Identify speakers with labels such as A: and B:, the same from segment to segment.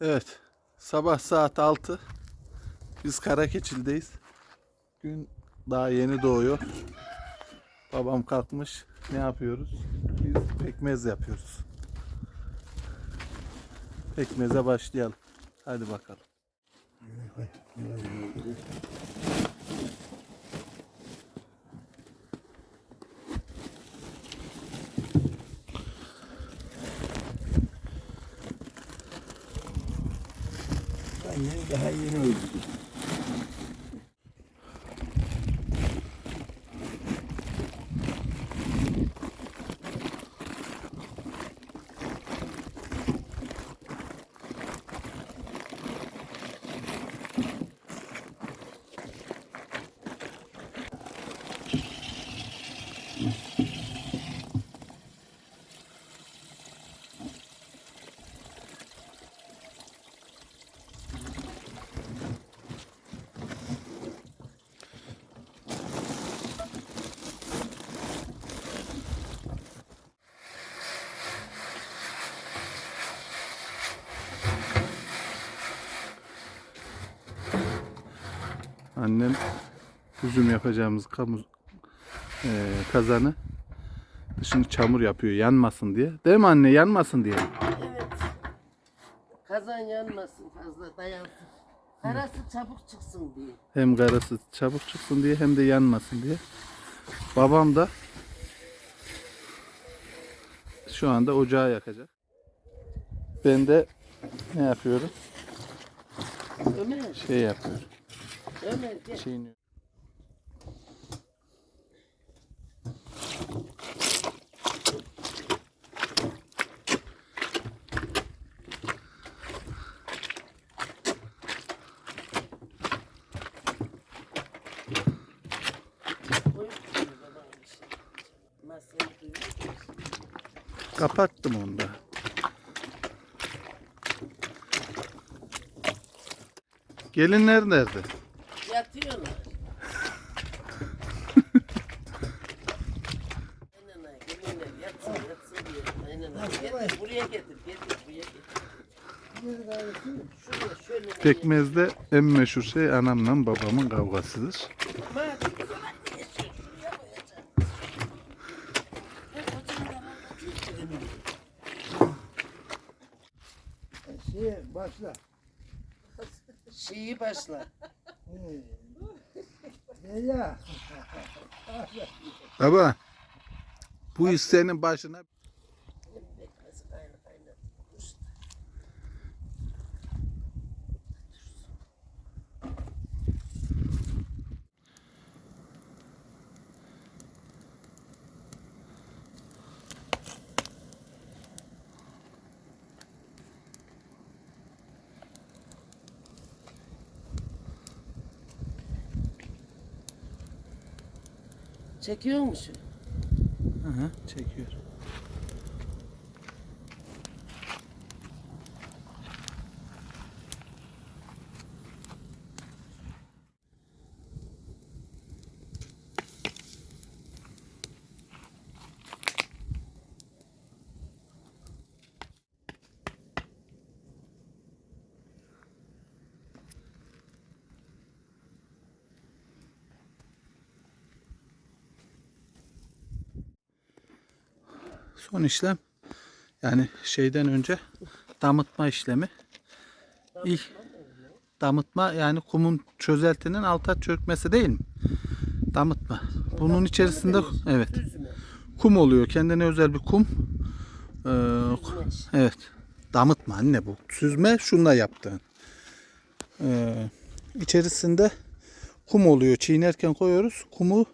A: Evet. Sabah saat 6. Biz Karakeçil'deyiz. Gün daha yeni doğuyor. Babam kalkmış. Ne yapıyoruz? Biz pekmez yapıyoruz. Pekmeze başlayalım. Hadi bakalım.
B: Annem daha yeni öldü.
A: Annem üzüm yapacağımız kamu eee, kazanı dışını çamur yapıyor yanmasın diye. Değil mi anne yanmasın diye.
C: Evet. Kazan yanmasın fazla dayansın. Karası çabuk çıksın diye.
A: Hem karası çabuk çıksın diye hem de yanmasın diye. Babam da şu anda ocağı yakacak. Ben de ne yapıyorum?
C: Ömer,
A: Şey yapıyorum.
C: Duyuyor.
A: Kapattım onu da. Gelinler nerede?
C: Yatıyorlar. Aynen ay, gelinler yatsın yatsın diye. Aynen ay. Getir buraya getir, getir buraya getir. Şuraya şöyle.
A: Pekmez'de en meşhur şey anamla babamın kavgasıdır.
C: Madem şuraya yanında
B: Şey başla.
C: Şeyi başla.
A: Baba bu iş senin başına
C: Çekiyor musun?
A: Aha, çekiyor. Son işlem yani şeyden önce damıtma işlemi. İlk damıtma yani kumun çözeltinin alta çökmesi değil mi? Damıtma. Bunun içerisinde evet kum oluyor. Kendine özel bir kum. Ee, evet. Damıtma anne bu. Süzme şunla yaptığın. Ee, içerisinde kum oluyor. Çiğnerken koyuyoruz. Kumu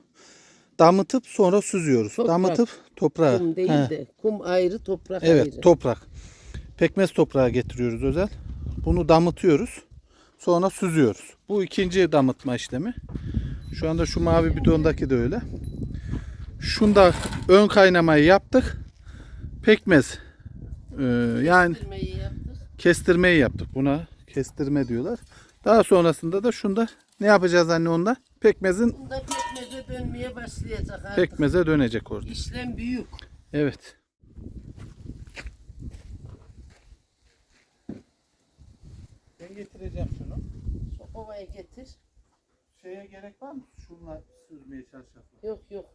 A: damıtıp sonra süzüyoruz.
C: Toprak.
A: Damıtıp toprağa.
C: Kum değil
A: He.
C: de. Kum ayrı, toprak
A: Evet
C: ayrı.
A: toprak. Pekmez toprağı getiriyoruz özel. Bunu damıtıyoruz. Sonra süzüyoruz. Bu ikinci damıtma işlemi. Şu anda şu mavi bidondaki de öyle. Şunda ön kaynamayı yaptık. Pekmez. Ee, yani
C: Kestirmeyi yaptık.
A: kestirmeyi yaptık. Buna kestirme diyorlar. Daha sonrasında da şunda ne yapacağız anne onda? Pekmezin
C: Bunda pekmeze dönmeye başlayacak artık.
A: pekmeze dönecek orada.
C: İşlem büyük.
A: Evet. Ben getireceğim şunu.
C: Şu getir.
A: Şeye gerek var mı? Şunla süzmeye çalışalım.
C: Yok yok.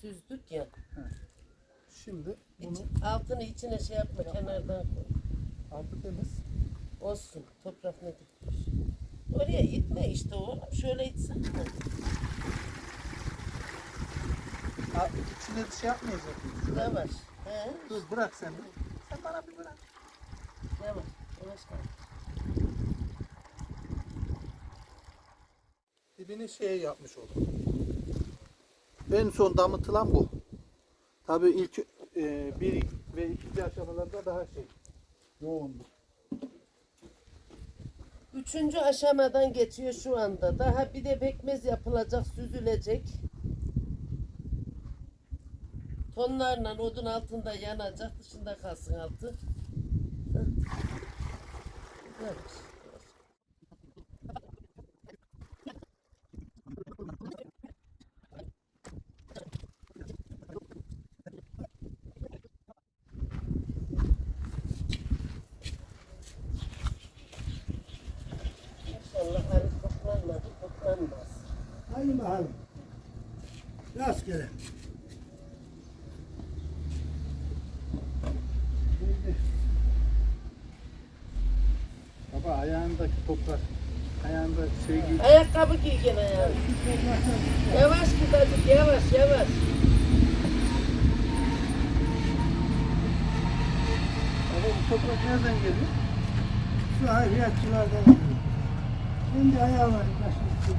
C: Süzdük ya.
A: Şimdi bunu
C: İç- altını içine şey yapma kenardan koy.
A: altı temiz.
C: Olsun. Toprak ne dökülür. Oraya itme işte oğlum. Şöyle itsen.
A: Aa, içine bir şey yapmayacak?
C: Yavaş. He?
A: Dur bırak sen de. Sen bana bir bırak.
C: Yavaş. Yavaş kal.
A: Dibini şey yapmış olduk. En son damıtılan bu. Tabii ilk e, bir ve ikinci aşamalarda daha şey yoğundu.
C: Üçüncü aşamadan geçiyor şu anda. Daha bir de pekmez yapılacak, süzülecek. Tonlarla odun altında yanacak, dışında kalsın altı. Hı.
B: Hadi bakalım. Rastgele.
A: Baba ayağındaki toprak, ayağında şey giy.
C: Ayakkabı giy gene ya. Yavaş git hadi, yavaş yavaş.
A: Baba bu toprak nereden geliyor?
B: Şu harfiyatçılardan geliyor. Şimdi ayağı var. Nasıl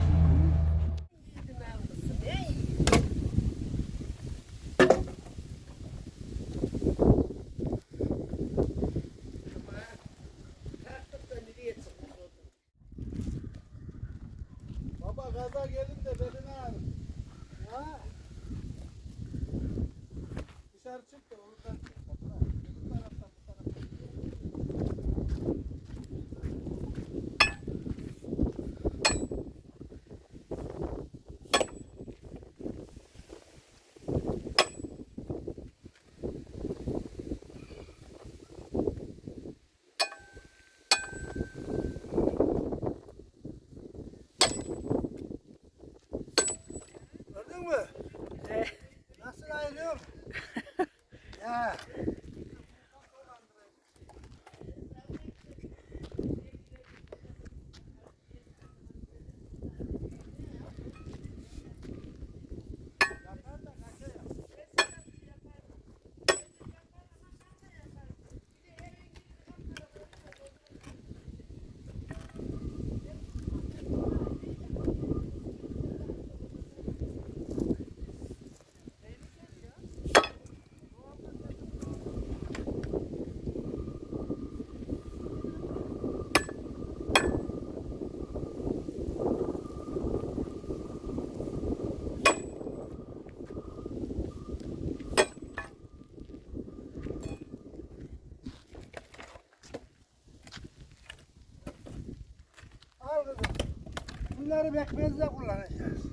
B: Bunları bekmezde kullanacağız.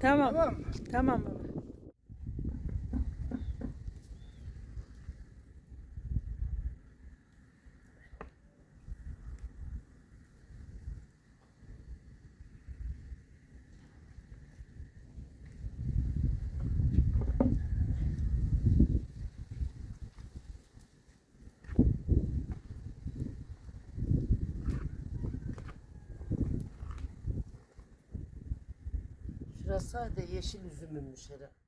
D: Tamam.
B: Tamam mı?
D: Tamam baba.
C: Şurası sadece yeşil üzümünmüş herhalde.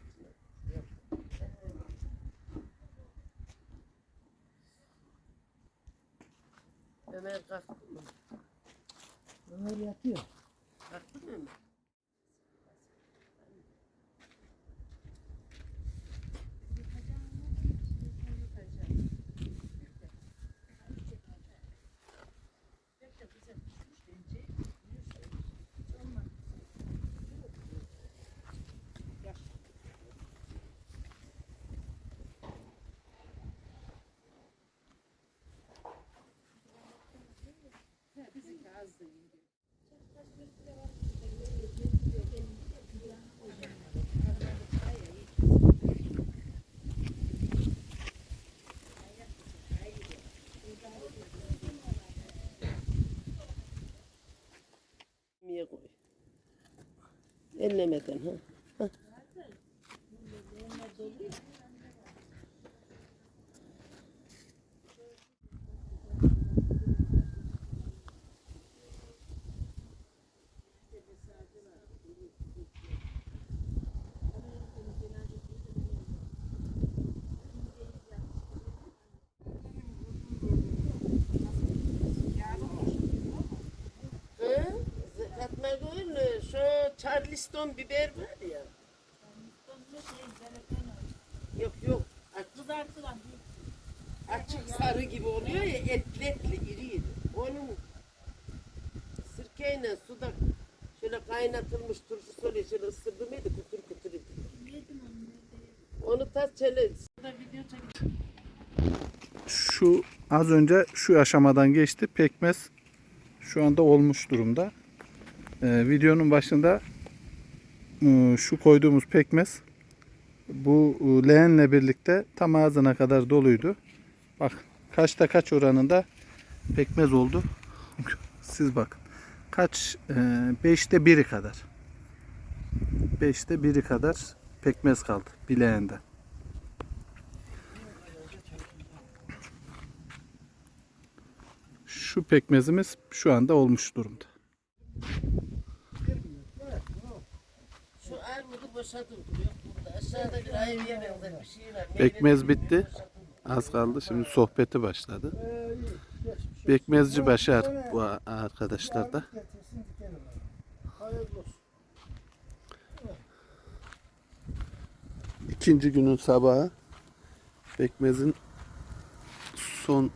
C: Ömer kalktı mı?
B: Ömer yatıyor.
C: Kalktı mı Ömer? إلا متن ها. Charleston biber var ya. Yok yok. Açık, açık sarı gibi oluyor ya etli etli iri iri. Onun sirkeyle suda şöyle kaynatılmış turşusu oluyor. Şöyle ısırdım yedi kutur kutur idi. Onu tas çek.
A: Şu az önce şu aşamadan geçti. Pekmez şu anda olmuş durumda. Ee, videonun başında şu koyduğumuz pekmez bu e, leğenle birlikte tam ağzına kadar doluydu. Bak kaçta kaç oranında pekmez oldu. Siz bakın. Kaç? E, beşte biri kadar. Beşte biri kadar pekmez kaldı bir leğende. Şu pekmezimiz şu anda olmuş durumda.
C: Şu armudu boşaltın. Yok burada aşağıda bir ayıya benzer bir şey var.
A: Pekmez bitti. Az kaldı. Şimdi sohbeti başladı. Pekmezci Başar bu arkadaşlar da. İkinci günün sabahı pekmezin son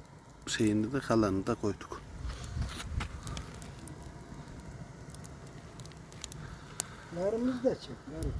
A: şeyini de kalanını da koyduk.
B: Narımızı da çek. Narı.